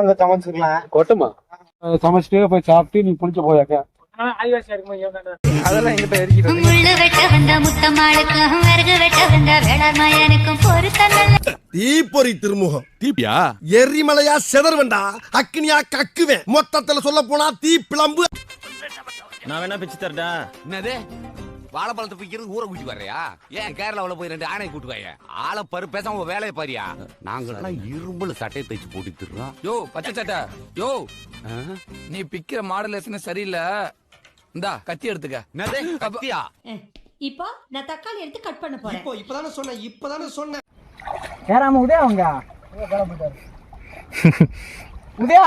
அங்க சமைச்சுக்கலாம். கொட்டுமா? சமைச்சிட்டு போய் சாப்பிட்டு நீ குளிக்க போயாக்க? அதெல்லாம் எங்கிட்ட எரிக்கிட்டு முள்ளு வெட்ட வந்த முத்தம்மாளுக்கும் விறகு வெட்ட வந்த வேளாண் மயனுக்கும் பொறுத்தல்ல தீப்பொறி திருமுகம். தீபியா எரிமலையா செதறுவண்டா அக்னியா கக்குவேன். மொத்தத்துல சொல்ல போனா தீ பிளம்பு நான் வேணா பிச்சு தரட்டா என்னது? வாழைப்பழத்தை பிக்கிறது ஊரை கூட்டி வர்றியா ஏன் கேரளாவுல போய் ரெண்டு ஆணை கூட்டு வாங்க ஆளை பரு பேசாம உன் வேலையை பாரியா? நாங்களாம் இரும்புல சட்டையை தைச்சு போட்டுக்கிறோம் யோ பச்சை சட்டை. யோ நீ பிக்கிற மாடலேஷன் சரியில்லை? இந்தா கத்தி எடுத்துக்க. கத்தியா? இப்போ நான் தக்காளி எடுத்து கட் பண்ண போறேன். இப்போ இப்பதானே சொன்னேன் இப்பதானே சொன்னேன். ஏறாம உதயா அவங்க உதயா?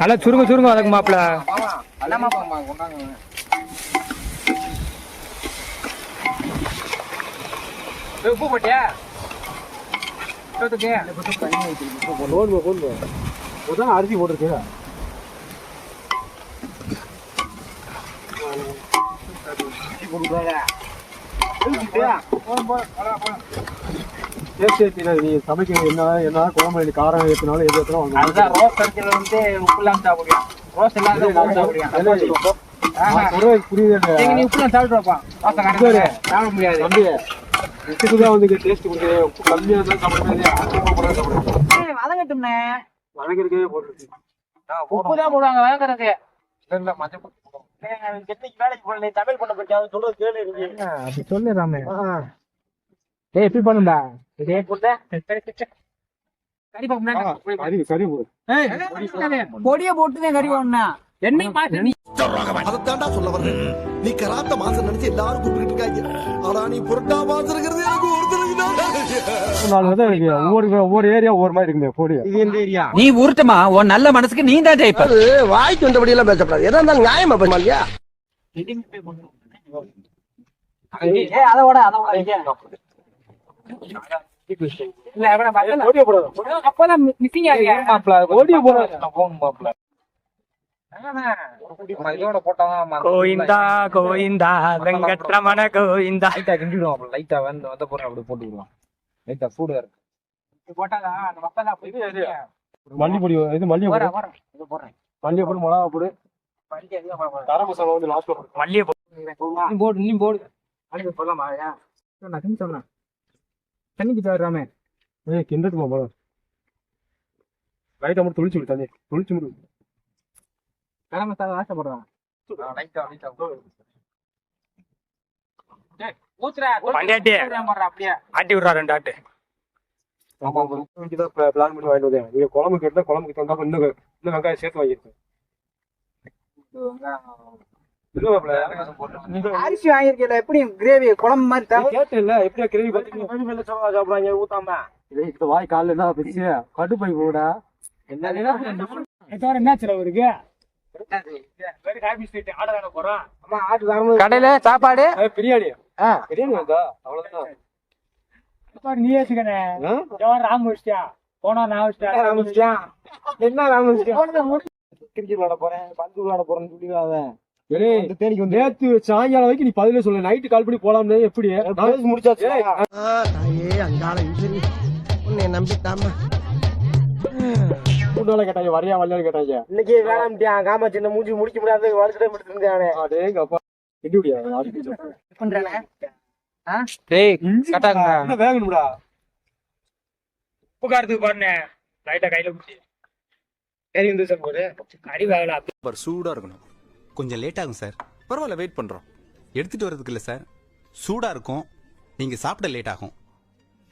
நல்லா சுருங்க சுருங்க அதுக்கு மாப்பிள. அண்ணாமா பாமா கொண்டாங்க உப்பு போடுறா அரிசி போட்டுருக்கு நீ சமைக்க என்ன என்ன குழம்பு காரம் ஏத்தினாலும் எது அதுதான் ரோஸ் கறிக்கல வந்து உப்பு இல்லாம சாப்பிடுவேன் ரோஸ் புரியுது நீ உப்பு இல்லாம சாப்பிட்டு ரோஸ் கறி சாப்பிட முடியாது. தம்பி இதுக்கு தான் வந்து டேஸ்ட் கொடுக்குது உப்பு கம்மியா இருந்தா சாப்பிட முடியாது. அதிகமா போனா சாப்பிட முடியாது. வதங்கட்டும்னே வணங்கிருக்கே போட்டுருக்கு. உப்பு தான் போடுவாங்க வதங்கறதுக்கு. இல்ல மஞ்சள் வேலைக்கு போன தமிழ் பண்ண அவன் சொல்றது கேளு. சொல்லு ராமே ஏய் எப்படி பண்ணுடா இதே போட்டு கறி பொடிய போட்டுதான் கறி வாங்கினா என்னை மாத்தி நீ அதைத்தாண்டா சொல்ல வர்றேன். நீ கராத்த மாசம் நினைச்சு எல்லாரும் கூப்பிட்டு இருக்காங்க. ஆனா நீ புரட்டா மாசம் இருக்கிறது எனக்கு ஒருத்தருக்கு நாலு விதம் இருக்கு ஒவ்வொரு ஒவ்வொரு ஏரியா ஒவ்வொரு மாதிரி இருக்குமே போடி ஏரியா நீ உருட்டுமா? உன் நல்ல மனசுக்கு நீ தான் ஜெயிப்ப. வாய்க்கு வந்தபடி எல்லாம் பேசப்படாது. எதா இருந்தாலும் நியாயமா பண்ணுமா இல்லையா ஏய் அத விட அத விட இல்ல அவன போடிய போடாத அப்பதான் மிஸ்ஸிங் ஆகியா மாப்ள போடிய போடாத போன் மாப்ள கோயிந்தா கோயிந்தா வெங்கட்ரமண கோயிந்தா லைட்டா கிண்டிடுவோம் லைட்டா வந்து வந்த போற அப்படி போட்டுடுவோம் லைட்டா சூடா இருக்கு போட்டாதா மல்லி பொடி இது மல்லிகை வர போடு வர இது போடுறேன் மல்லிகை போடு மிளகா போடு போறேன் கரம் மசாலா வந்து லாஸ்ட்ல போடு மல்லிகை போடு நீ போடு. நீ போடு ஐயா சொன்னா சொன்னா தண்ணிக்கு தர்றாமே ஏய் கிண்டட்டுமா போல லைட்டா மட்டும் தொளிச்சு விடு தண்ணி. தொளிச்சு விடு. கரம் மசாலா ஆசைப்படுறான் ஆட்டி விடுறா ரெண்டு ஆட்டு. பிளான் பண்ணி வாங்கிட்டு வந்தேன். நீங்க குழம்பு கேட்டா குழம்புக்கு தந்தா இன்னும் இன்னும் வெங்காயம் சேர்த்து நீங்க அரிசி வாங்கிருக்கல எப்படி கிரேவி குழம்பு மாதிரி தர கேட்டு இல்ல எப்படியா கிரேவி பாத்தீங்க சாப்பிடுறாங்க ஊத்தாம. இந்த வாய் காலில் என்ன பெருசு கடுப்பை போடா என்ன செலவு கடையில சாப்பாடு? பிரியாணி. பிரியாணி அவ்வளவுதான். நீ ஏத்துக்கணே? ராம் போனா நான் வச்சிட்டேன் ராம் வச்சிட்டியா என்ன ராம் வச்சிட்டியா கிரிக்கெட் போறேன் பந்து விளையாட போறேன்னு சொல்லி அவன். நேத்து சாயங்காலம் வரைக்கும் நீ பதிலே சொல்ல நைட்டு கால் பண்ணி போலாம்னு எப்படி? முடிச்சாச்சு? உன்னை நம்பிட்டாமா மூணு நாளா கேட்டாங்க வரையா வரலையான்னு கேட்டாங்க. இன்னைக்கு வேணாம்ட்டியான் காமா சின்ன மூஞ்சி முடிக்க முடியாது வளர்த்துட்டே முடிச்சு இருந்தானே அடேங்க அப்பா எட்டி விடியா பண்றானே? டேய் கட்டாங்க என்ன வேகணும்டா? உப்பு காரத்துக்கு பாருண்ணே. லைட்டா கையில குச்சி சரி வந்து சார் போடு. கறி வேகல சூடா இருக்கணும். கொஞ்சம் லேட் ஆகும் சார் பரவாயில்ல வெயிட் பண்றோம். எடுத்துட்டு வரதுக்கு இல்ல சார் சூடா இருக்கும். நீங்க சாப்பிட லேட் ஆகும்.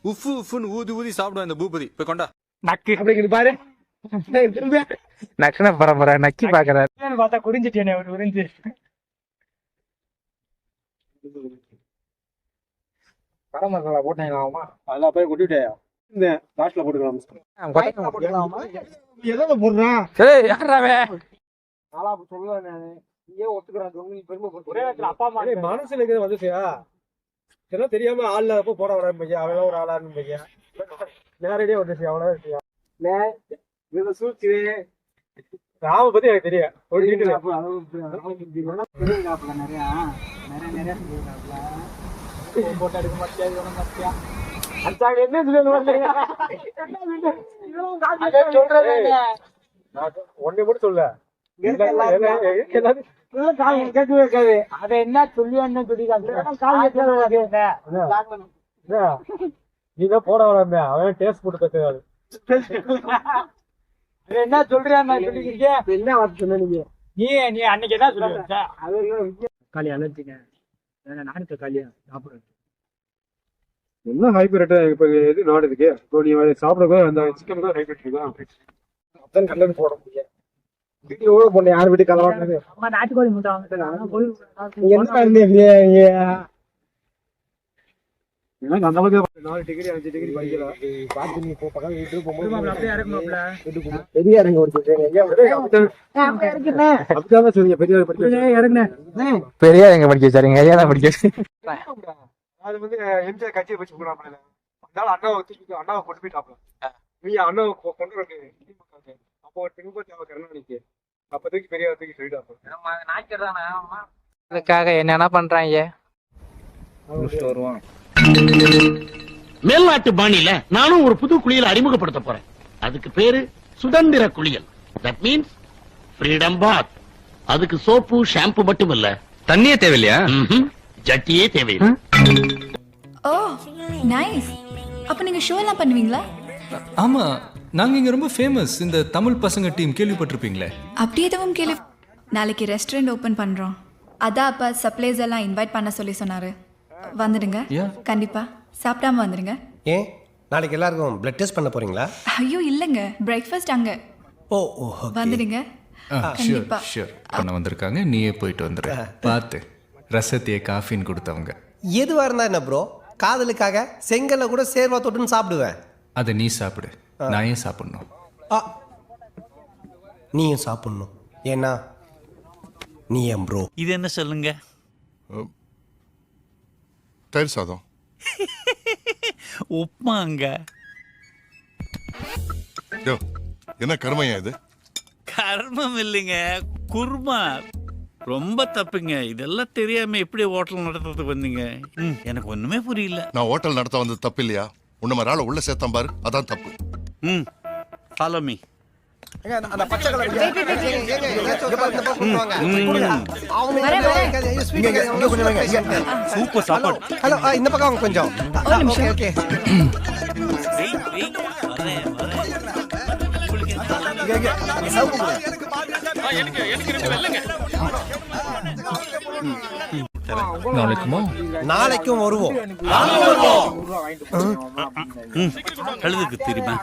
உஃபு உஃப்னு ஊதி ஊதி சாப்பிடுவோம் இந்த பூபதி. போய் கொண்டா. நக்கு அப்படிங்கிறது பாரு. நக்ஷன பரம்பரை நக்கி பாக்குறாரு. பார்த்தா குறிஞ்சிட்டேனே ஒரு குறிஞ்சு கரம் மசாலா போட்டாங்களாமா அதெல்லாம் போய் கொட்டிவிட்டாயா இந்த லாஸ்ட்ல போட்டுக்கலாம் எதை போடுறான் ஏய் யாராவே நாளா சொல்ல நானு. நீ அப்பா அம்மா ஏய், மனசுல இருக்கிறது வந்துச்சியா இதெல்லாம் தெரியாம ஆள் இல்லாதப்போ போட வர பையன். அவன் ஒரு ஆளான்னு பையன்? நேரடியா வந்துச்சு அவ்வளவு இருக்கியா இதை சூழ்ச்சி ராம பத்தி எனக்கு தெரியும் ஒரு நிறைய? நிறைய நிறைய போட்டோ எடுக்க மாட்டியா? மாட்டியா? அச்சாங்க என்ன சொல்றது ஒன்னே மட்டும் சொல்ல கேட்கவே இருக்காது? அதை என்ன சொல்லி என்ன சொல்லி நீ தான் போட வராம. அவன் டேஸ்ட் போட்டு கத்துக்காது என்ன சொல்றியா நான் சொல்லிக்கிறேன் என்ன வார்த்தை சொன்ன நீங்க? நீ நீ அன்னைக்கு என்ன சொல்லுங்க காலி அலர்ஜிங்க நானும் காலியா சாப்பிடுறேன் என்ன ஹைபிரேட் இப்ப எது நாடு இருக்கு? இப்போ நீ சாப்பிட கூட அந்த சிக்கன் தான் ஹைபிரேட் இருக்கா அதான் கல்லன் போட முடியும். ஊழ போன யார் வீட்டு கலவாடுறது அம்மா நாட்டுக்கோழி முட்டை வாங்கிட்டு என்ன இருந்தீங்க டிகிரி அஞ்சு டிகிரி படிக்கலாம் பார்த்து நீ போ பக்கம் வீட்டுக்கு போகும்போது பெரிய இறங்க ஒரு அப்படிதான் சொல்லுங்க பெரிய படிக்க பெரிய எங்க படிக்க வச்சாருங்க ஐயா தான் படிக்க அது வந்து எம்ஜிஆர் கட்சியை வச்சு போனாப்ல அதனால அண்ணாவை தூக்கி அண்ணாவை கொண்டு போயிட்டாப்ல நீ அண்ணாவை கொண்டு திமுகவுக்கு. அப்போ திமுக தேவை கருணாநிதிக்கு அப்ப தூக்கி பெரிய தூக்கி சொல்லிட்டாப்ல அதுக்காக என்னென்ன பண்றாங்க? மேல்நாட்டு பாணியில நானும் ஒரு புது குளியல் அறிமுகப்படுத்த போறேன். அதுக்கு பேரு சுதந்திர குளியல். தட் மீன்ஸ் ஃப்ரீடம் பாத் அதுக்கு சோப்பு ஷாம்பு மட்டும் இல்ல தண்ணியே தேவையில்லையா. ஜட்டியே தேவையில்லை. ஓ நைஸ் அப்ப நீங்க ஷோ எல்லாம் பண்ணுவீங்களா? ஆமா. நாங்க இங்க ரொம்ப ஃபேமஸ் இந்த தமிழ் பசங்க டீம் கேள்விப்பட்டிருப்பீங்களே? அப்படி எதுவும் கேள்வி நாளைக்கு ரெஸ்டாரண்ட் ஓபன் பண்றோம். அதான் அப்பா சப்ளைஸ் எல்லாம் இன்வைட் பண்ண சொல்லி சொன்னாரு. வந்துடுங்க. கண்டிப்பா. சாப்பிடாம வந்துடுங்க. ஏன்? நாளைக்கு எல்லாருக்கும் பிளட் டெஸ்ட் பண்ண போறீங்களா? ஐயோ இல்லைங்க. பிரேக்ஃபாஸ்ட் அங்க. ஓ ஓ வந்துடுங்க. கண்டிப்பா. ஷியோர் பண்ண வந்திருக்காங்க நீயே போயிட்டு வந்துரு பார்த்து. ரசத்தையே காஃபின்னு கொடுத்தவங்க. எதுவா இருந்தா என்ன ப்ரோ காதலுக்காக செங்கல்ல கூட சேர்வா தொட்டுன்னு சாப்பிடுவேன். அதை நீ சாப்பிடு. நான் ஏன் சாப்பிடணும்? ஆ. நீயும் சாப்பிடணும்? ஏன்னா நீ என் ப்ரோ இது என்ன சொல்லுங்க? தயிர் சாதம். உப்மாங்க என்ன கருமையா இது? கர்மம் இல்லைங்க குருமா. ரொம்ப தப்புங்க. இதெல்லாம் தெரியாம எப்படி ஹோட்டல் நடத்துறதுக்கு வந்தீங்க? ம், எனக்கு ஒண்ணுமே புரியல. நான் ஹோட்டல் நடத்த வந்தது தப்பு இல்லையா? உன்ன மாதிரி ஆளை உள்ள சேர்த்தான் பாரு அதான் தப்பு ம் ஃபாலோ மீ அந்த பச்சை கலர் சூப்பர் சாப்பாடு ஹலோ இந்த பக்கம் கொஞ்சம் ஓகே ஓகே நாளைக்குமா? நாளைக்கும் வருவோம். கழுதுக்கு தெரியுமா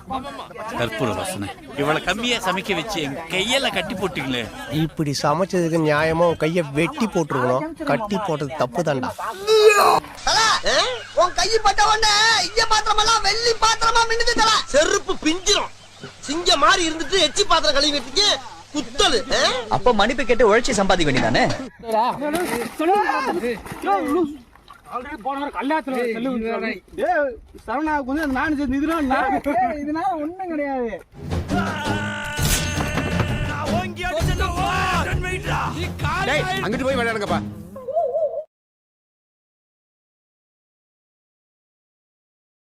கற்பூர வாசனை. இவ்வளவு கம்மியா சமைக்க வச்சு என் கையில கட்டி போட்டீங்களே. இப்படி சமைச்சதுக்கு நியாயமா கைய வெட்டி போட்டுருக்கணும். கட்டி போட்டது தப்பு தான்டா உன் கை பட்ட உடனே இங்க பாத்திரமெல்லாம் வெள்ளி பாத்திரமா மின்னுது செருப்பு பிஞ்சிரும். சிங்க மாதிரி இருந்துட்டு எச்சி பாத்திரம் கழுவி வெட்டிக்கு குத்தலு அப்ப மன்னிப்பு கேட்டு உழைச்சி சம்பாதிக்க வேண்டியதானே? சரவணாவுக்கு வந்து நான் சேர்ந்து இதெல்லாம் இதனால ஒண்ணும் கிடையாது. அங்கிட்டு போய் விளையாடுங்கப்பா.